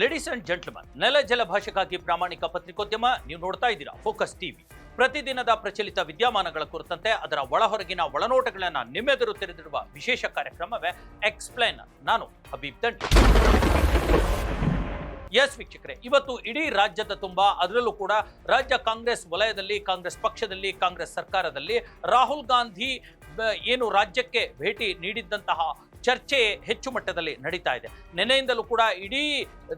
Ladies and gentleman ನೆಲ ಜಲ ಭಾಷೆಗಾಗಿ ಪ್ರಾಮಾಣಿಕ ಪತ್ರಿಕೋದ್ಯಮ, ನೀವು ನೋಡ್ತಾ ಇದ್ದೀರಾ ಫೋಕಸ್ ಟಿವಿ ಪ್ರತಿದಿನದ ಪ್ರಚಲಿತ ವಿದ್ಯಮಾನಗಳ ಕುರಿತಂತೆ ಅದರ ಒಳಹೊರಗಿನ ಒಳನೋಟಗಳನ್ನು ನಿಮ್ಮೆದುರು ತೆರೆದಿರುವ ವಿಶೇಷ ಕಾರ್ಯಕ್ರಮವೇ ಎಕ್ಸ್ಪ್ಲೈನ್ ನಾನು ಹಬೀಬ್ ದಂಟ್ ಎಸ್ ವೀಕ್ಷಕರೇ, ಇವತ್ತು ಇಡೀ ರಾಜ್ಯದ ತುಂಬ, ಅದರಲ್ಲೂ ಕೂಡ ರಾಜ್ಯ ಕಾಂಗ್ರೆಸ್ ವಲಯದಲ್ಲಿ, ಕಾಂಗ್ರೆಸ್ ಪಕ್ಷದಲ್ಲಿ, ಕಾಂಗ್ರೆಸ್ ಸರ್ಕಾರದಲ್ಲಿ ರಾಹುಲ್ ಗಾಂಧಿ ಏನು ರಾಜ್ಯಕ್ಕೆ ಭೇಟಿ ನೀಡಿದ್ದಂತಹ ಚರ್ಚೆ ಹೆಚ್ಚು ಮಟ್ಟದಲ್ಲಿ ನಡೀತಾ ಇದೆ. ನೆನೆಯಿಂದಲೂ ಕೂಡ ಇಡೀ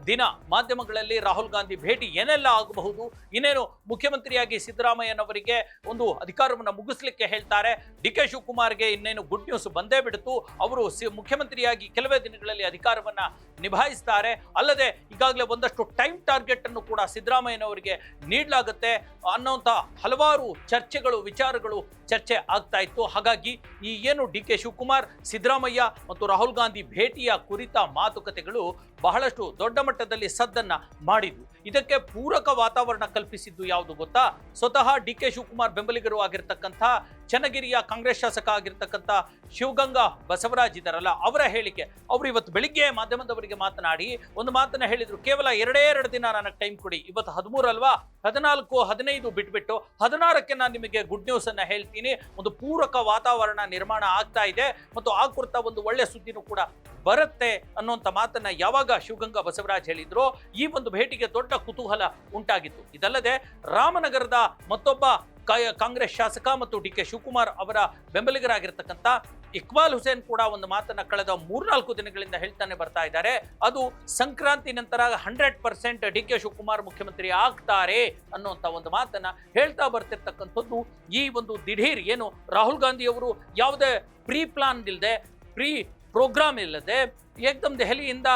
ದಿನ ಮಾಧ್ಯಮಗಳಲ್ಲಿ ರಾಹುಲ್ ಗಾಂಧಿ ಭೇಟಿ ಏನೆಲ್ಲ ಆಗಬಹುದು, ಇನ್ನೇನು ಮುಖ್ಯಮಂತ್ರಿಯಾಗಿ ಸಿದ್ದರಾಮಯ್ಯನವರಿಗೆ ಒಂದು ಅಧಿಕಾರವನ್ನು ಮುಗಿಸ್ಲಿಕ್ಕೆ ಹೇಳ್ತಾರೆ, ಡಿ ಕೆ ಶಿವಕುಮಾರ್ಗೆ ಇನ್ನೇನು ಗುಡ್ ನ್ಯೂಸ್ ಬಂದೇ ಬಿಡ್ತು, ಅವರು ಸಿ ಮುಖ್ಯಮಂತ್ರಿಯಾಗಿ ಕೆಲವೇ ದಿನಗಳಲ್ಲಿ ಅಧಿಕಾರವನ್ನು ನಿಭಾಯಿಸ್ತಾರೆ. ಅಲ್ಲದೆ ಈಗಾಗಲೇ ಒಂದಷ್ಟು ಟೈಮ್ ಟಾರ್ಗೆಟ್ ಅನ್ನು ಕೂಡ ಸಿದ್ದರಾಮಯ್ಯನವರಿಗೆ ನೀಡಲಾಗುತ್ತೆ. ಅನ್ನೋಂಥ ಹಲವಾರು ಚರ್ಚೆಗಳು, ವಿಚಾರಗಳು ಚರ್ಚೆ ಆಗ್ತಾ ಇತ್ತು. ಹಾಗಾಗಿ ಈ ಏನು ಡಿ ಕೆ ಶಿವಕುಮಾರ್, ಸಿದ್ದರಾಮಯ್ಯ ರಾಹುಲ್ ಗಾಂಧಿ ಭೇಟಿಯ ಕುರಿತ ಮಾತುಕತೆಗಳು ಬಹಳಷ್ಟು ದೊಡ್ಡ ಮಟ್ಟದಲ್ಲಿ ಸದ್ದನ್ನ ಮಾಡಿದ್ವು. ಇದಕ್ಕೆ ಪೂರಕ ವಾತಾವರಣ ಕಲ್ಪಿಸಿದ್ದು ಯಾವುದು ಗೊತ್ತಾ? ಸ್ವತಃ ಡಿ ಕೆ ಶಿವಕುಮಾರ್ ಬೆಂಬಲಿಗರು ಆಗಿರ್ತಕ್ಕಂಥ ಚನ್ನಗಿರಿಯ ಕಾಂಗ್ರೆಸ್ ಶಾಸಕ ಆಗಿರ್ತಕ್ಕಂಥ ಶಿವಗಂಗಾ ಬಸವರಾಜ್ ಇದ್ದಾರಲ್ಲ, ಅವರ ಹೇಳಿಕೆ. ಅವರು ಇವತ್ತು ಬೆಳಿಗ್ಗೆ ಮಾಧ್ಯಮದವರಿಗೆ ಮಾತನಾಡಿ ಒಂದು ಮಾತನ್ನ ಹೇಳಿದ್ರು, ಕೇವಲ ಎರಡೇ ಎರಡು ದಿನ ನನಗೆ ಟೈಮ್ ಕೊಡಿ, ಇವತ್ತು ಹದಿಮೂರು ಅಲ್ವಾ? ಹದಿನಾಲ್ಕು, ಹದಿನೈದು ಬಿಟ್ಬಿಟ್ಟು ಹದಿನಾರಕ್ಕೆ ನಾನು ನಿಮಗೆ ಗುಡ್ ನ್ಯೂಸ್ ಅನ್ನ ಹೇಳ್ತೀನಿ. ಒಂದು ಪೂರಕ ವಾತಾವರಣ ನಿರ್ಮಾಣ ಆಗ್ತಾ ಇದೆ ಮತ್ತು ಆ ಕುರಿತ ಒಂದು ಒಳ್ಳೆ ಸುದ್ದಿನೂ ಕೂಡ ಬರುತ್ತೆ ಅನ್ನೋಂಥ ಮಾತನ್ನ ಯಾವಾಗ ಶಿವಗಂಗಾ ಬಸವರಾಜ್ ಹೇಳಿದ್ರು ಈ ಒಂದು ಭೇಟಿಗೆ ದೊಡ್ಡ ಕುತೂಹಲ ಉಂಟಾಗಿತ್ತು. ಇದಲ್ಲದೆ ರಾಮನಗರದ ಮತ್ತೊಬ್ಬ ಕಾಂಗ್ರೆಸ್ ಶಾಸಕ ಮತ್ತು ಡಿ ಕೆ ಶಿವಕುಮಾರ್ ಅವರ ಬೆಂಬಲಿಗರಾಗಿರ್ತಕ್ಕಂಥ ಇಕ್ಬಾಲ್ ಹುಸೇನ್ ಕೂಡ ಒಂದು ಮಾತನ್ನ ಕಳೆದ ಮೂರ್ನಾಲ್ಕು ದಿನಗಳಿಂದ ಹೇಳ್ತಾನೆ ಬರ್ತಾ ಇದ್ದಾರೆ. ಅದು ಸಂಕ್ರಾಂತಿ ನಂತರ hundred percent D K Shivakumar ಮುಖ್ಯಮಂತ್ರಿ ಆಗ್ತಾರೆ ಅನ್ನುವಂಥ ಒಂದು ಮಾತನ್ನ ಹೇಳ್ತಾ ಬರ್ತಿರ್ತಕ್ಕಂಥದ್ದು ಈ ಒಂದು ದಿಢೀರ್ ಏನು ರಾಹುಲ್ ಗಾಂಧಿ ಅವರು ಯಾವುದೇ ಪ್ರೀ ಪ್ಲಾನ್ ಇಲ್ಲದೆ ಪ್ರೀ ಪ್ರೋಗ್ರಾಮ್ ಇಲ್ಲದೆ ಏಕ್ದಮ್ ದೆಹಲಿಯಿಂದ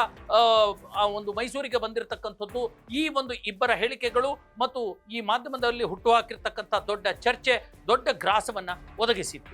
ಒಂದು ಮೈಸೂರಿಗೆ ಬಂದಿರತಕ್ಕಂಥದ್ದು ಈ ಒಂದು ಇಬ್ಬರ ಹೇಳಿಕೆಗಳು ಮತ್ತು ಈ ಮಾಧ್ಯಮದಲ್ಲಿ ಹುಟ್ಟುಹಾಕಿರ್ತಕ್ಕಂಥ ದೊಡ್ಡ ಚರ್ಚೆ, ದೊಡ್ಡ ಗ್ರಾಸವನ್ನ ಒದಗಿಸಿತ್ತು.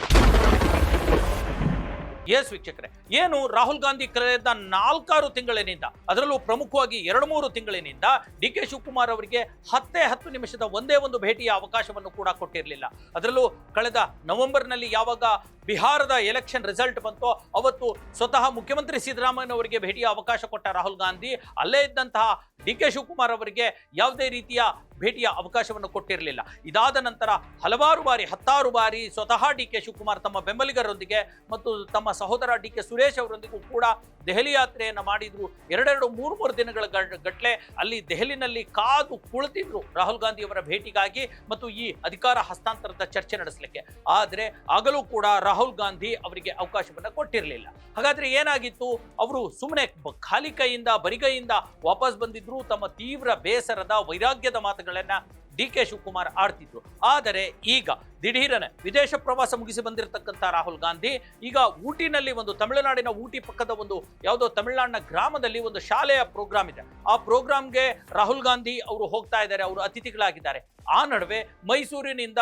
ಎಸ್ ವೀಕ್ಷಕರೇ. ಏನು ರಾಹುಲ್ ಗಾಂಧಿ ಕರೆದ ನಾಲ್ಕಾರು ತಿಂಗಳಿನಿಂದ, ಅದರಲ್ಲೂ ಪ್ರಮುಖವಾಗಿ ಎರಡು ಮೂರು ತಿಂಗಳಿನಿಂದ ಡಿ ಕೆ ಶಿವಕುಮಾರ್ ಅವರಿಗೆ ಹತ್ತೇ ಹತ್ತು ನಿಮಿಷದ ಒಂದೇ ಒಂದು ಭೇಟಿಯ ಅವಕಾಶವನ್ನು ಕೂಡ ಕೊಟ್ಟಿರಲಿಲ್ಲ. ಅದರಲ್ಲೂ ಕಳೆದ ನವೆಂಬರ್ನಲ್ಲಿ ಯಾವಾಗ ಬಿಹಾರದ ಎಲೆಕ್ಷನ್ ರಿಸಲ್ಟ್ ಬಂತು, ಅವತ್ತು ಸ್ವತಃ ಮುಖ್ಯಮಂತ್ರಿ ಸಿದ್ದರಾಮಯ್ಯನವರಿಗೆ ಭೇಟಿಯ ಅವಕಾಶ ಕೊಟ್ಟ ರಾಹುಲ್ ಗಾಂಧಿ, ಅಲ್ಲೇ ಇದ್ದಂತಹ ಡಿ ಕೆ ಶಿವಕುಮಾರ್ ಅವರಿಗೆ ಯಾವುದೇ ರೀತಿಯ ಭೇಟಿಯ ಅವಕಾಶವನ್ನು ಕೊಟ್ಟಿರಲಿಲ್ಲ. ಇದಾದ ನಂತರ ಹಲವಾರು ಬಾರಿ, ಹತ್ತಾರು ಬಾರಿ ಸ್ವತಃ ಡಿ ಕೆ ಶಿವಕುಮಾರ್ ತಮ್ಮ ಬೆಂಬಲಿಗರೊಂದಿಗೆ ಮತ್ತು ತಮ್ಮ ಸಹೋದರ ಡಿ ಕೆ ಸುರೇಶ್ ಅವರೊಂದಿಗೂ ಕೂಡ ದೆಹಲಿ ಯಾತ್ರೆಯನ್ನು ಮಾಡಿದ್ರು. ಎರಡೆರಡು, ಮೂರು ಮೂರು ದಿನಗಳ ಗಟ್ಟಲೆ ಅಲ್ಲಿ ದೆಹಲಿನಲ್ಲಿ ಕಾದು ಕುಳಿತಿದ್ರು ರಾಹುಲ್ ಗಾಂಧಿ ಅವರ ಭೇಟಿಗಾಗಿ ಮತ್ತು ಈ ಅಧಿಕಾರ ಹಸ್ತಾಂತರದ ಚರ್ಚೆ ನಡೆಸಲಿಕ್ಕೆ. ಆದರೆ ಆಗಲೂ ಕೂಡ ರಾಹುಲ್ ಗಾಂಧಿ ಅವರಿಗೆ ಅವಕಾಶವನ್ನು ಕೊಟ್ಟಿರಲಿಲ್ಲ. ಹಾಗಾದ್ರೆ ಏನಾಗಿತ್ತು? ಅವರು ಸುಮ್ಮನೆ ಖಾಲಿ ಕೈಯಿಂದ, ಬರಿಗೈಯಿಂದ ವಾಪಸ್ ಬಂದಿದ್ರು. ತಮ್ಮ ತೀವ್ರ ಬೇಸರದ ವೈರಾಗ್ಯದ ಮಾತುಗಳನ್ನ ಡಿ ಕೆ ಶಿವಕುಮಾರ್ ಆಡ್ತಿದ್ರು. ಆದರೆ ಈಗ ದಿಢೀರನೆ ವಿದೇಶ ಪ್ರವಾಸ ಮುಗಿಸಿ ಬಂದಿರತಕ್ಕಂಥ ರಾಹುಲ್ ಗಾಂಧಿ, ಈಗ ಊಟಿನಲ್ಲಿ ಒಂದು ತಮಿಳುನಾಡಿನ ಊಟಿ ಪಕ್ಕದ ಒಂದು ಯಾವುದೋ ತಮಿಳುನಾಡಿನ ಗ್ರಾಮದಲ್ಲಿ ಒಂದು ಶಾಲೆಯ ಪ್ರೋಗ್ರಾಮ್ ಇದೆ. ಆ ಪ್ರೋಗ್ರಾಮ್ಗೆ ರಾಹುಲ್ ಗಾಂಧಿ ಅವರು ಹೋಗ್ತಾ ಇದ್ದಾರೆ, ಅವರು ಅತಿಥಿಗಳಾಗಿದ್ದಾರೆ. ಆ ನಡುವೆ ಮೈಸೂರಿನಿಂದ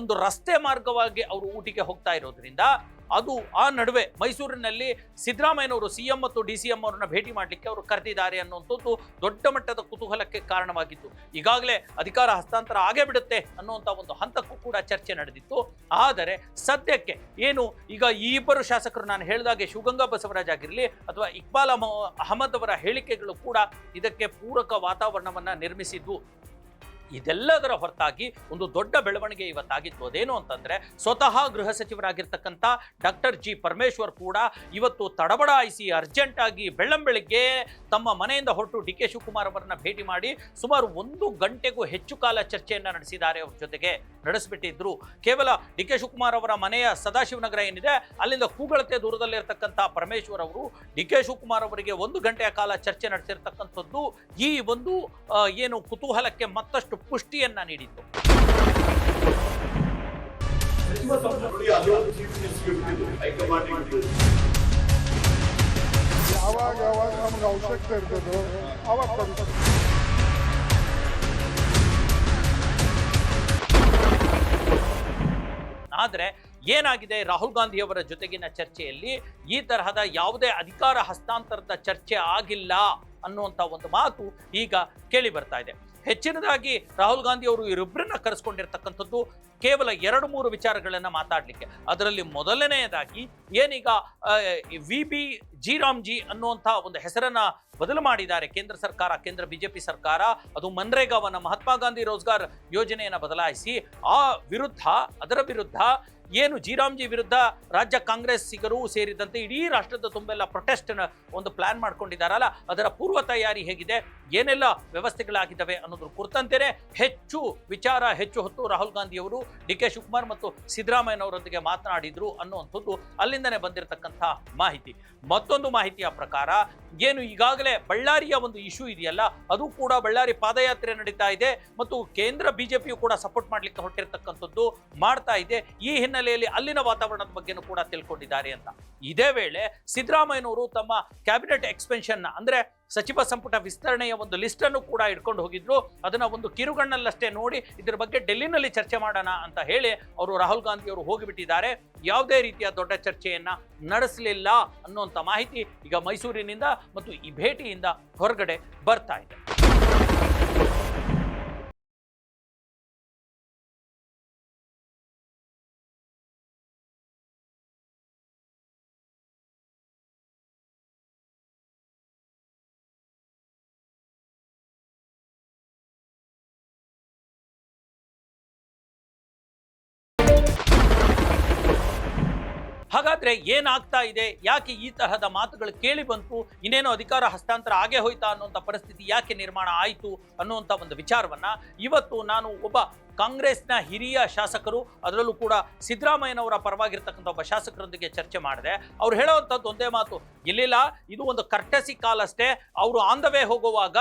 ಒಂದು ರಸ್ತೆ ಮಾರ್ಗವಾಗಿ ಅವರು ಊಟಿಗೆ ಹೋಗ್ತಾ ಇರೋದ್ರಿಂದ ಅದು ಆ ನಡುವೆ ಮೈಸೂರಿನಲ್ಲಿ ಸಿದ್ದರಾಮಯ್ಯನವರು ಸಿ ಎಂ ಮತ್ತು ಡಿ ಸಿ ಎಂ ಅವರನ್ನ ಭೇಟಿ ಮಾಡಲಿಕ್ಕೆ ಅವರು ಕರೆದಿದ್ದಾರೆ ಅನ್ನುವಂಥದ್ದು ದೊಡ್ಡ ಮಟ್ಟದ ಕುತೂಹಲಕ್ಕೆ ಕಾರಣವಾಗಿತ್ತು. ಈಗಾಗಲೇ ಅಧಿಕಾರ ಹಸ್ತಾಂತರ ಆಗೇ ಬಿಡುತ್ತೆ ಅನ್ನುವಂಥ ಒಂದು ಹಂತಕ್ಕೂ ಕೂಡ ಚರ್ಚೆ ನಡೆದಿತ್ತು. ಆದರೆ ಸದ್ಯಕ್ಕೆ ಏನು ಈಗ ಈ ಇಬ್ಬರು ಶಾಸಕರು ನಾನು ಹೇಳಿದಾಗೆ ಶಿವಗಂಗಾ ಬಸವರಾಜ್ ಆಗಿರಲಿ ಅಥವಾ ಇಕ್ಬಾಲ್ ಅಹಮ- ಅಹಮದ್ ಅವರ ಹೇಳಿಕೆಗಳು ಕೂಡ ಇದಕ್ಕೆ ಪೂರಕ ವಾತಾವರಣವನ್ನು ನಿರ್ಮಿಸಿದ್ವು ಇದೆಲ್ಲದರ ಹೊರತಾಗಿ ಒಂದು ದೊಡ್ಡ ಬೆಳವಣಿಗೆ ಇವತ್ತಾಗಿತ್ತು. ಅದೇನು ಅಂತಂದ್ರೆ ಸ್ವತಃ ಗೃಹ ಸಚಿವರಾಗಿರ್ತಕ್ಕಂಥ ಡಾಕ್ಟರ್ ಜಿ ಪರಮೇಶ್ವರ್ ಕೂಡ ಇವತ್ತು ತಡಬಡಾಯಿಸಿ ಅರ್ಜೆಂಟ್ ಆಗಿ ಬೆಳ್ಳಂ ಬೆಳಿಗ್ಗೆ ತಮ್ಮ ಮನೆಯಿಂದ ಹೊರಟು ಡಿ ಕೆ ಶಿವಕುಮಾರ್ ಅವರನ್ನ ಭೇಟಿ ಮಾಡಿ ಸುಮಾರು ಒಂದು ಗಂಟೆಗೂ ಹೆಚ್ಚು ಕಾಲ ಚರ್ಚೆಯನ್ನು ನಡೆಸಿದ್ದಾರೆ. ಅವ್ರ ಜೊತೆಗೆ ನಡೆಸಿಬಿಟ್ಟಿದ್ರು. ಕೇವಲ ಡಿ ಕೆ ಶಿವಕುಮಾರ್ ಅವರ ಮನೆಯ ಸದಾಶಿವನಗರ ಏನಿದೆ, ಅಲ್ಲಿಂದ ಕೂಗಳತೆ ದೂರದಲ್ಲಿರ್ತಕ್ಕಂಥ ಪರಮೇಶ್ವರ್ ಅವರು ಡಿ ಕೆ ಶಿವಕುಮಾರ್ ಅವರಿಗೆ ಒಂದು ಗಂಟೆಯ ಕಾಲ ಚರ್ಚೆ ನಡೆಸಿರ್ತಕ್ಕಂಥದ್ದು ಈ ಒಂದು ಏನು ಕುತೂಹಲಕ್ಕೆ ಮತ್ತಷ್ಟು ಪುಷ್ಟಿಯನ್ನ ನೀಡಿತ್ತು. ಸಚಿವ ಸಂಪುಟ ನೋಡಿ ಅಲ್ಲೊಂದು ಚೀಫ್ ಮಿನಿಸ್ಟರ್ಗೆ ಬಿಟ್ಟಿದ್ದು ಹೈಕಮಾಂಡ್ಗೆ ಬಿಟ್ಟಿದ್ದು ಯಾವಾಗ ಯಾವಾಗ ನಮ್ಗೆ ಅವಶ್ಯಕತೆ ಇರ್ತದೋ ಅವಾಗ ಕೊಡ್ತಾರೆ ಆದರೆ ಏನಾಗಿದೆ? ರಾಹುಲ್ ಗಾಂಧಿ ಅವರ ಜೊತೆಗಿನ ಚರ್ಚೆಯಲ್ಲಿ ಈ ತರಹದ ಯಾವುದೇ ಅಧಿಕಾರ ಹಸ್ತಾಂತರದ ಚರ್ಚೆ ಆಗಿಲ್ಲ ಅನ್ನುವಂಥ ಒಂದು ಮಾತು ಈಗ ಕೇಳಿ ಬರ್ತಾ ಇದೆ. ಹೆಚ್ಚಿನದಾಗಿ ರಾಹುಲ್ ಗಾಂಧಿ ಅವರು ಇವರಿಬ್ಬರನ್ನ ಕರೆಸ್ಕೊಂಡಿರ್ತಕ್ಕಂಥದ್ದು ಕೇವಲ ಎರಡು ಮೂರು ವಿಚಾರಗಳನ್ನ ಮಾತಾಡಲಿಕ್ಕೆ. ಅದರಲ್ಲಿ ಮೊದಲನೆಯದಾಗಿ ಏನೀಗ ವಿ ಬಿ ಜಿ ರಾಮ್ಜಿ ಅನ್ನುವಂಥ ಒಂದು ಹೆಸರನ್ನ ಬದಲು ಮಾಡಿದ್ದಾರೆ. ಕೇಂದ್ರ ಸರ್ಕಾರ, ಕೇಂದ್ರ ಬಿಜೆಪಿ ಸರ್ಕಾರ, ಅದು ಮನ್ರೇಗಾವನ್ನ ಮಹಾತ್ಮ ಗಾಂಧಿ ರೋಜ್ಗಾರ್ ಯೋಜನೆಯನ್ನು ಬದಲಾಯಿಸಿ, ಆ ವಿರುದ್ಧ, ಅದರ ವಿರುದ್ಧ ಏನು ಜೀರಾಮ್ಜಿ ವಿರುದ್ಧ ರಾಜ್ಯ ಕಾಂಗ್ರೆಸ್ಸಿಗರು ಸೇರಿದಂತೆ ಇಡೀ ರಾಷ್ಟ್ರದ ತುಂಬೆಲ್ಲ ಪ್ರೊಟೆಸ್ಟ್ ಒಂದು ಪ್ಲಾನ್ ಮಾಡ್ಕೊಂಡಿದ್ದಾರಲ್ಲ, ಅದರ ಪೂರ್ವ ತಯಾರಿ ಹೇಗಿದೆ, ಏನೆಲ್ಲ ವ್ಯವಸ್ಥೆಗಳಾಗಿದ್ದಾವೆ ಅನ್ನೋದ್ರ ಕುರಿತಂತೆಯೇ ಹೆಚ್ಚು ವಿಚಾರ, ಹೆಚ್ಚು ಹೊತ್ತು ರಾಹುಲ್ ಗಾಂಧಿ ಅವರು, ಡಿ ಕೆ ಶಿವಕುಮಾರ್ ಮತ್ತು ಸಿದ್ದರಾಮಯ್ಯನವರೊಂದಿಗೆ ಮಾತನಾಡಿದ್ರು ಅನ್ನುವಂಥದ್ದು ಅಲ್ಲಿಂದನೇ ಬಂದಿರತಕ್ಕಂಥ ಮಾಹಿತಿ. ಮತ್ತೊಂದು ಮಾಹಿತಿಯ ಪ್ರಕಾರ, ಏನು ಈಗಾಗಲೇ ಬಳ್ಳಾರಿಯ ಒಂದು ಇಶ್ಯೂ ಇದೆಯಲ್ಲ, ಅದು ಕೂಡ ಬಳ್ಳಾರಿ ಪಾದಯಾತ್ರೆ ನಡೀತಾ ಇದೆ ಮತ್ತು ಕೇಂದ್ರ ಬಿಜೆಪಿಯು ಕೂಡ ಸಪೋರ್ಟ್ ಮಾಡ್ಲಿಕ್ಕೆ ಹೊರಟಿರ್ತಕ್ಕಂಥದ್ದು ಮಾಡ್ತಾ ಇದೆ. ಈ ಹಿನ್ನೆಲೆಯಲ್ಲಿ ಅಲ್ಲಿನ ವಾತಾವರಣದ ಬಗ್ಗೆನೂ ಕೂಡ ತಿಳ್ಕೊಂಡಿದ್ದಾರೆ ಅಂತ. ಇದೇ ವೇಳೆ ಸಿದ್ದರಾಮಯ್ಯನವರು ತಮ್ಮ ಕ್ಯಾಬಿನೆಟ್ ಎಕ್ಸ್ಪೆನ್ಷನ್ ಅಂದ್ರೆ ಸಚಿವ ಸಂಪುಟ ವಿಸ್ತರಣೆಯ ಒಂದು ಲಿಸ್ಟ್ ಅನ್ನು ಕೂಡ ಇಟ್ಕೊಂಡು ಹೋಗಿದ್ರು. ಅದನ್ನ ಒಂದು ಕಿರುಗಣ್ಣಲ್ಲಷ್ಟೇ ನೋಡಿ ಇದ್ರ ಬಗ್ಗೆ ಡೆಲ್ಲಿನಲ್ಲಿ ಚರ್ಚೆ ಮಾಡೋಣ ಅಂತ ಹೇಳಿ ಅವರು ರಾಹುಲ್ ಗಾಂಧಿ ಅವರು ಹೋಗಿಬಿಟ್ಟಿದ್ದಾರೆ. ಯಾವುದೇ ರೀತಿಯ ದೊಡ್ಡ ಚರ್ಚೆಯನ್ನ ನಡೆಸಲಿಲ್ಲ ಅನ್ನುವಂಥ ಮಾಹಿತಿ ಈಗ ಮೈಸೂರಿನಿಂದ ಮತ್ತು ಈ ಭೇಟಿಯಿಂದ ಹೊರಗಡೆ ಬರ್ತಾ ಇದೆ. ಹಾಗಾದ್ರೆ ಏನಾಗ್ತಾ ಇದೆ? ಯಾಕೆ ಈ ತರಹದ ಮಾತುಗಳು ಕೇಳಿ ಬಂತು? ಇನ್ನೇನು ಅಧಿಕಾರ ಹಸ್ತಾಂತರ ಆಗೇ ಹೋಯ್ತಾ ಅನ್ನುವಂಥ ಪರಿಸ್ಥಿತಿ ಯಾಕೆ ನಿರ್ಮಾಣ ಆಯಿತು ಅನ್ನುವಂಥ ಒಂದು ವಿಚಾರವನ್ನ ಇವತ್ತು ನಾನು ಒಬ್ಬ ಕಾಂಗ್ರೆಸ್ನ ಹಿರಿಯ ಶಾಸಕರು, ಅದರಲ್ಲೂ ಕೂಡ ಸಿದ್ದರಾಮಯ್ಯನವರ ಪರವಾಗಿರ್ತಕ್ಕಂಥ ಒಬ್ಬ ಶಾಸಕರೊಂದಿಗೆ ಚರ್ಚೆ ಮಾಡಿದೆ. ಅವ್ರು ಹೇಳುವಂಥದ್ದು ಒಂದೇ ಮಾತು, ಇಲ್ಲಿಲ್ಲ, ಇದು ಒಂದು ಕರ್ಟಸಿ ಕಾಲ್ ಅಷ್ಟೇ. ಅವರು ಆನ್ ದ ವೇ ಹೋಗುವಾಗ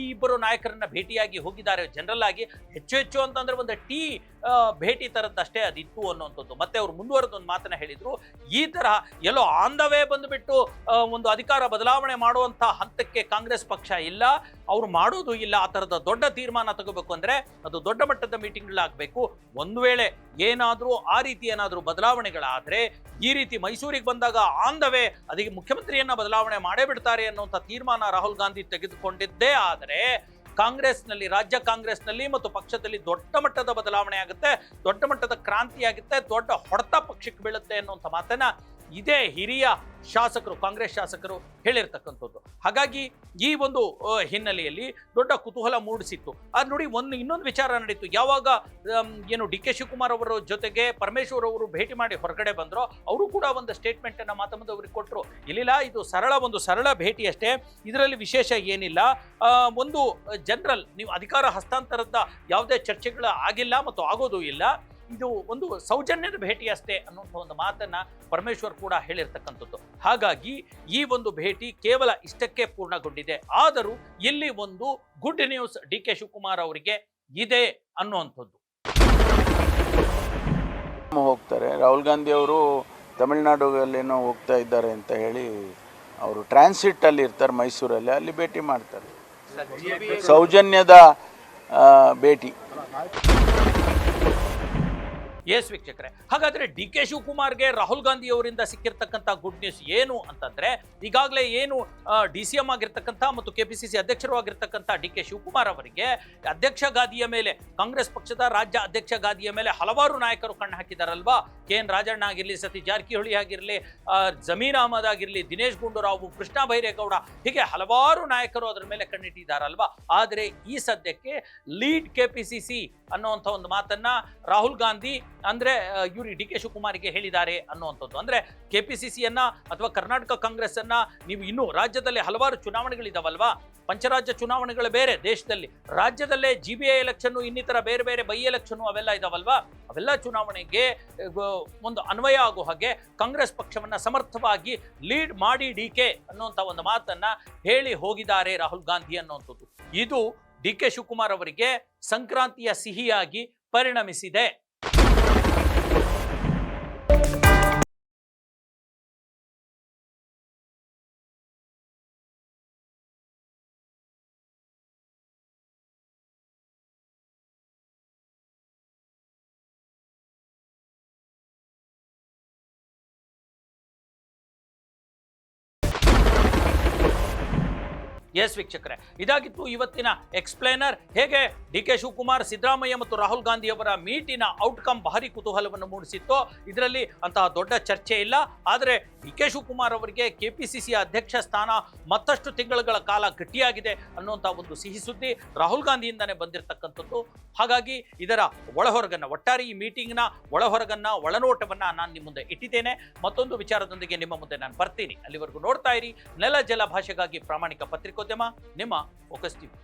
ಈ ಇಬ್ಬರು ನಾಯಕರನ್ನ ಭೇಟಿಯಾಗಿ ಹೋಗಿದ್ದಾರೆ, ಜನರಲ್ ಆಗಿ. ಹೆಚ್ಚು ಹೆಚ್ಚು ಅಂತಂದ್ರೆ ಒಂದು ಟೀ ಭೇಟಿ ಥರದ್ದಷ್ಟೇ ಅದಿತ್ತು ಅನ್ನುವಂಥದ್ದು. ಮತ್ತೆ ಅವರು ಮುಂದುವರೆದ ಒಂದು ಮಾತನ್ನ ಹೇಳಿದ್ರು. ಈ ತರಹ ಎಲ್ಲೋ ಆನ್ ದ ವೇ ಬಂದುಬಿಟ್ಟು ಒಂದು ಅಧಿಕಾರ ಬದಲಾವಣೆ ಮಾಡುವಂತ ಹಂತಕ್ಕೆ ಕಾಂಗ್ರೆಸ್ ಪಕ್ಷ ಇಲ್ಲ. ಅವ್ರು ಮಾಡೋದು ಇಲ್ಲ, ಆ ಥರದ ದೊಡ್ಡ ತೀರ್ಮಾನ ತಗೋಬೇಕು ಅಂದ್ರೆ, ಅದು ದೊಡ್ಡ ಮಟ್ಟದ ಮೀಟಿಂಗ್ಗಳಾಗಬೇಕು. ಒಂದು ವೇಳೆ ಏನಾದರೂ ಆ ರೀತಿ ಏನಾದರೂ ಬದಲಾವಣೆಗಳಾದ್ರೆ, ಈ ರೀತಿ ಮೈಸೂರಿಗೆ ಬಂದಾಗ ಆನ್ ದ ವೇ ಅದಕ್ಕೆ ಮುಖ್ಯಮಂತ್ರಿಯನ್ನ ಬದಲಾವಣೆ ಮಾಡೇ ಬಿಡ್ತಾರೆ ಅನ್ನುವಂಥ ತೀರ್ಮಾನ ರಾಹುಲ್ ಗಾಂಧಿ ತೆಗೆದುಕೊಂಡಿದ್ದೇ ಆದರೆ, ಕಾಂಗ್ರೆಸ್ನಲ್ಲಿ, ರಾಜ್ಯ ಕಾಂಗ್ರೆಸ್ನಲ್ಲಿ ಮತ್ತು ಪಕ್ಷದಲ್ಲಿ ದೊಡ್ಡ ಮಟ್ಟದ ಬದಲಾವಣೆ ಆಗುತ್ತೆ, ದೊಡ್ಡ ಮಟ್ಟದ ಕ್ರಾಂತಿ ಆಗುತ್ತೆ ದೊಡ್ಡ ಹೊಡೆತ ಪಕ್ಷಕ್ಕೆ ಬೀಳುತ್ತೆ ಅನ್ನುವಂಥ ಮಾತನ್ನ ಇದೇ ಹಿರಿಯ ಶಾಸಕರು, ಕಾಂಗ್ರೆಸ್ ಶಾಸಕರು ಹೇಳಿರ್ತಕ್ಕಂಥದ್ದು. ಹಾಗಾಗಿ ಈ ಒಂದು ಹಿನ್ನೆಲೆಯಲ್ಲಿ ದೊಡ್ಡ ಕುತೂಹಲ ಮೂಡಿಸಿತ್ತು. ಅದು ನೋಡಿ, ಒಂದು ಇನ್ನೊಂದು ವಿಚಾರ ನಡೀತು. ಯಾವಾಗ ಏನು ಡಿ ಕೆ ಶಿವಕುಮಾರ್ ಅವರ ಜೊತೆಗೆ ಪರಮೇಶ್ವರ್ ಅವರು ಭೇಟಿ ಮಾಡಿ ಹೊರಗಡೆ ಬಂದರೋ, ಅವರು ಕೂಡ ಒಂದು ಸ್ಟೇಟ್ಮೆಂಟ್ ಅನ್ನ ಮಾಧ್ಯಮದ ಅವರಿಗೆ ಕೊಟ್ಟರು ಇಲ್ಲಿಲ್ಲ, ಇದು ಸರಳ ಒಂದು ಸರಳ ಭೇಟಿ ಅಷ್ಟೇ ಇದರಲ್ಲಿ ವಿಶೇಷ ಏನಿಲ್ಲ. ಒಂದು ಜನರಲ್, ನೀವು ಅಧಿಕಾರ ಹಸ್ತಾಂತರದ ಯಾವುದೇ ಚರ್ಚೆಗಳು ಆಗಿಲ್ಲ ಮತ್ತು ಆಗೋದು ಇಲ್ಲ. ಇದು ಒಂದು ಸೌಜನ್ಯದ ಭೇಟಿ ಅಷ್ಟೇ ಅನ್ನುವಂಥ ಒಂದು ಮಾತನ್ನ ಪರಮೇಶ್ವರ್ ಕೂಡ ಹೇಳಿರ್ತಕ್ಕಂಥದ್ದು. ಹಾಗಾಗಿ ಈ ಒಂದು ಭೇಟಿ ಕೇವಲ ಇಷ್ಟಕ್ಕೆ ಪೂರ್ಣಗೊಂಡಿದೆ. ಆದರೂ ಇಲ್ಲಿ ಒಂದು good news D K Shivakumar ಅವರಿಗೆ ಇದೆ ಅನ್ನುವಂಥದ್ದು. ಹೋಗ್ತಾರೆ. ರಾಹುಲ್ ಗಾಂಧಿ ಅವರು ತಮಿಳ್ನಾಡುಗಲ್ಲೇನೋ ಹೋಗ್ತಾ ಇದ್ದಾರೆ ಅಂತ ಹೇಳಿ ಅವರು ಟ್ರಾನ್ಸಿಟ್ ಅಲ್ಲಿ ಇರ್ತಾರೆ ಮೈಸೂರಲ್ಲಿ. ಅಲ್ಲಿ ಭೇಟಿ ಮಾಡ್ತಾರೆ. ಸೌಜನ್ಯದ ಭೇಟಿ. ಎಸ್ ವೀಕ್ಷಕರೇ, ಹಾಗಾದ್ರೆ ಡಿ ಕೆ ಶಿವಕುಮಾರ್ಗೆ ರಾಹುಲ್ ಗಾಂಧಿ ಅವರಿಂದ ಸಿಕ್ಕಿರ್ತಕ್ಕಂಥ ಗುಡ್ ನ್ಯೂಸ್ ಏನು ಅಂತಂದ್ರೆ, ಈಗಾಗಲೇ ಏನು ಡಿ ಸಿ ಎಂ ಆಗಿರ್ತಕ್ಕಂಥ ಮತ್ತು ಕೆಪಿಸಿಸಿ ಅಧ್ಯಕ್ಷರು ಆಗಿರ್ತಕ್ಕಂಥ ಡಿ ಕೆ ಶಿವಕುಮಾರ್ ಅವರಿಗೆ ಅಧ್ಯಕ್ಷ ಗಾದಿಯ ಮೇಲೆ, ಕಾಂಗ್ರೆಸ್ ಪಕ್ಷದ ರಾಜ್ಯ ಅಧ್ಯಕ್ಷ ಗಾದಿಯ ಮೇಲೆ ಹಲವಾರು ನಾಯಕರು ಕಣ್ಣು ಹಾಕಿದಾರಲ್ವಾ? ಕೆ ಎನ್ ರಾಜಣ್ಣ ಆಗಿರಲಿ, ಸತೀಶ್ ಜಾರಕಿಹೊಳಿ ಆಗಿರಲಿ ಜಮೀರ್ ಅಹಮದ್ ಆಗಿರಲಿ, ದಿನೇಶ್ ಗುಂಡೂರಾವ್, ಕೃಷ್ಣ ಬೈರೇಗೌಡ ಹೀಗೆ ಹಲವಾರು ನಾಯಕರು ಅದರ ಮೇಲೆ ಕಣ್ಣಿಟ್ಟಿದ್ದಾರಲ್ವಾ ಆದರೆ ಈ ಸದ್ಯಕ್ಕೆ ಲೀಡ್ ಕೆಪಿಸಿಸಿ ಅನ್ನುವಂಥ ಒಂದು ಮಾತನ್ನ ರಾಹುಲ್ ಗಾಂಧಿ ಅಂದ್ರೆ ಇವರು ಡಿ ಕೆ ಶಿವಕುಮಾರ್ಗೆ ಹೇಳಿದ್ದಾರೆ ಅನ್ನುವಂಥದ್ದು. ಅಂದ್ರೆ, ಕೆಪಿಸಿಸಿಯನ್ನ ಅಥವಾ ಕರ್ನಾಟಕ ಕಾಂಗ್ರೆಸ್ ಅನ್ನ ನೀವು ಇನ್ನೂ ರಾಜ್ಯದಲ್ಲಿ ಹಲವಾರು ಚುನಾವಣೆಗಳಿದಾವಲ್ವಾ? ಪಂಚರಾಜ್ಯ ಚುನಾವಣೆಗಳು ಬೇರೆ ದೇಶದಲ್ಲಿ. ರಾಜ್ಯದಲ್ಲೇ ಜಿ ಬಿ ಐ ಎಲೆಕ್ಷನ್ ಇನ್ನಿತರ ಬೇರೆ ಬೇರೆ ಬೈ ಎಲೆಕ್ಷನ್ ಅವೆಲ್ಲ ಇದಾವಲ್ವಾ? ಅವೆಲ್ಲ ಚುನಾವಣೆಗೆ ಒಂದು ಅನ್ವಯ ಆಗೋ ಹಾಗೆ ಕಾಂಗ್ರೆಸ್ ಪಕ್ಷವನ್ನ ಸಮರ್ಥವಾಗಿ ಲೀಡ್ ಮಾಡಿ ಡಿ ಕೆ ಅನ್ನುವಂಥ ಒಂದು ಮಾತನ್ನ ಹೇಳಿ ಹೋಗಿದ್ದಾರೆ ರಾಹುಲ್ ಗಾಂಧಿ ಅನ್ನುವಂಥದ್ದು. ಇದು ಡಿ ಕೆ ಶಿವಕುಮಾರ್ ಅವರಿಗೆ ಸಂಕ್ರಾಂತಿಯ ಸಿಹಿಯಾಗಿ ಪರಿಣಮಿಸಿದೆ. ಎಸ್ ವೀಕ್ಷಕರೇ. ಇದಾಗಿತ್ತು ಇವತ್ತಿನ ಎಕ್ಸ್ಪ್ಲೇನರ್ ಹೇಗೆ ಡಿ ಕೆ ಶಿವಕುಮಾರ್, ಸಿದ್ದರಾಮಯ್ಯ ಮತ್ತು ರಾಹುಲ್ ಗಾಂಧಿ ಅವರ ಮೀಟಿನ ಔಟ್ಕಮ್ ಭಾರಿ ಕುತೂಹಲವನ್ನು ಮೂಡಿಸಿತ್ತು. ಇದರಲ್ಲಿ ಅಂತಹ ದೊಡ್ಡ ಚರ್ಚೆ ಇಲ್ಲ. ಆದರೆ ಡಿ ಕೆ ಶಿವಕುಮಾರ್ ಅವರಿಗೆ ಕೆಪಿಸಿಸಿ ಅಧ್ಯಕ್ಷ ಸ್ಥಾನ ಮತ್ತಷ್ಟು ತಿಂಗಳುಗಳ ಕಾಲ ಗಟ್ಟಿಯಾಗಿದೆ ಅನ್ನುವಂಥ ಒಂದು ಸಿಹಿ ಸುದ್ದಿ ರಾಹುಲ್ ಗಾಂಧಿಯಿಂದನೇ ಬಂದಿರತಕ್ಕಂಥದ್ದು. ಹಾಗಾಗಿ ಇದರ ಒಳಹೊರಗನ್ನು, ಒಟ್ಟಾರೆ ಈ ಮೀಟಿಂಗ್ನ ಒಳಹೊರಗನ್ನು, ಒಳನೋಟವನ್ನು ನಾನು ನಿಮ್ಮ ಮುಂದೆ ಇಟ್ಟಿದ್ದೇನೆ. ಮತ್ತೊಂದು ವಿಚಾರದೊಂದಿಗೆ ನಿಮ್ಮ ಮುಂದೆ ನಾನು ಬರ್ತೀನಿ. ಅಲ್ಲಿವರೆಗೂ ನೋಡ್ತಾ ಇರಿ. ನೆಲ ಜಲ ಭಾಷೆಗಾಗಿ ಪ್ರಾಮಾಣಿಕ ಪತ್ರಿಕೋದ್ಯಮ, ನಿಮ್ಮ ಫೋಕಸ್ ಟಿವಿ